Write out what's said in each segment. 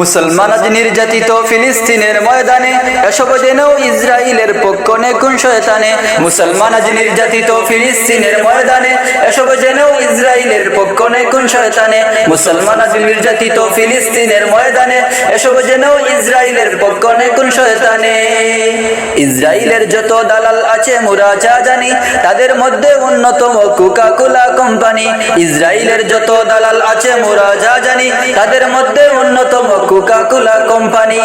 মুসলমান আজ নির্যাতিত ফিলিস্তিনের ময়দানে, এসব জেনেও ইসরায়েলের পক্ষ নেকুন শয়তানে। মুসলমান আজ নির্যাতিত ফিলিস্তিনের ময়দানে, এসব জেনেও ইসরায়েলের পক্ষ নেকুন শয়তানে। মুসলমান আজ নির্যাতিত ফিলিস্তিনের ময়দানে, এসব জেনেও ইসরায়েলের পক্ষ নেকুন শয়তানে। ইসরায়েলের যত দালাল আছে, মুরা যা জানি, তাদের মধ্যে অন্যতম কোকা কোলা কোম্পানি। ইসরায়েলের যত দালাল আছে, মুরা যা জানি, তাদের মধ্যে অন্যতম কোকা কোলা কোম্পানি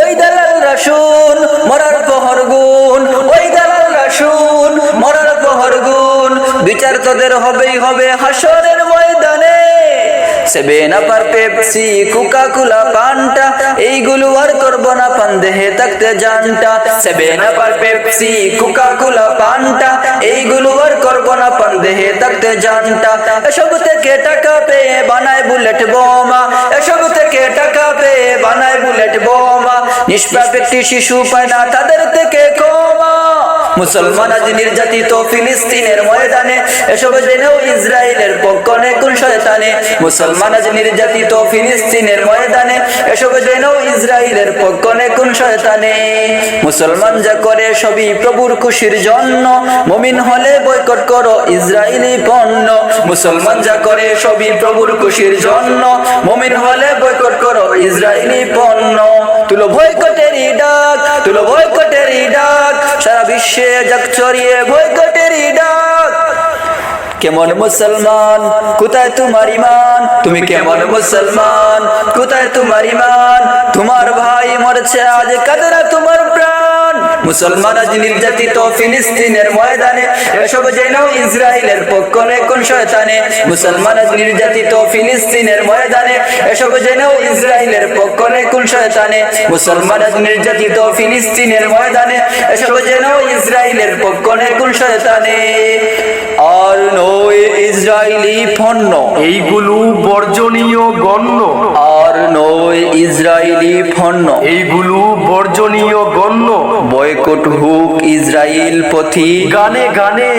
ওই দালাল রাসুন মরার পহর গুণ, ওই দালাল রাসুন মরার পহর গুণ, বিচার তোদের হবেই হবে হাসরের ময়দানে। সেভেন আপার পেপসি কোকা কোলা পানটা এইগুলো আর করব না, পান দেহে থাকতে জানটা। পেপসি কোকা কোলা পানটা এইগুলো আর করব না, পান দেহে থাকতে জানটা। এসব থেকে টাকা পেয়ে বানায় বুলেট বোমা। পেয়ে বানায় বুলেট বোমা নিষ্পাপ একটি শিশু পায় না, তাদের থেকে কমা। মুসলমান আজ নির্যাতিত ফিলিস্তিনের ময়দানে, এসব জেনেও ইসরায়েলের পক্ষ নেকুন শয়তানে। মুসলমান আজ নির্যাতিত ফিলিস্তিনের ময়দানে, এসব জেনেও ইসরায়েলের পক্ষ নেকুন শয়তানে। মুসলমান যা করে সবই প্রভুর খুশির জন্য, মুমিন হলে বয়কট করো ইসরায়েলি পণ্য। মুসলমান যা করে সবই প্রভুর খুশির জন্য, মুমিন হলে বয়কট করো ইসরায়েলি পণ্য। তুলো বয়কটেরই ডাক, তুলো বয়কটেরই ডাক। সারা বিশ্বে যাক চড়িয়ে বয়কটেরই ডাক। কেমন মুসলমান, কোথায় তোমার ইমান তুমি কেমন মুসলমান, কোথায় তোমার ইমান তোমার ভাই মরছে আজ, কাদরা তোমার প্রাণ? মুসলমান আজ নির্যাতিত ফিলিস্তিনের ময়দানে, এসব জেনেও ইসরায়েলের পক্ষ কোন শয়তানে। মুসলমান আজ নির্যাতিত ফিলিস্তিনের ময়দানে, এসব জেনেও ইসরায়েলের পক্ষ কোন শয়তানে। মুসলমান আজ নির্যাতিত ফিলিস্তিনের ময়দানে, এসব জেনেও ইসরায়েলের পক্ষ কোন শয়তানে। আর নয় ইসরায়েলি পণ্য এইগুলো বর্জনীয় গণ্য। ইসরায়েলি পণ্য এইগুলো বর্জনীয় গণ্য। বয়কট হুক ইসরায়েল পথি। গানে গানে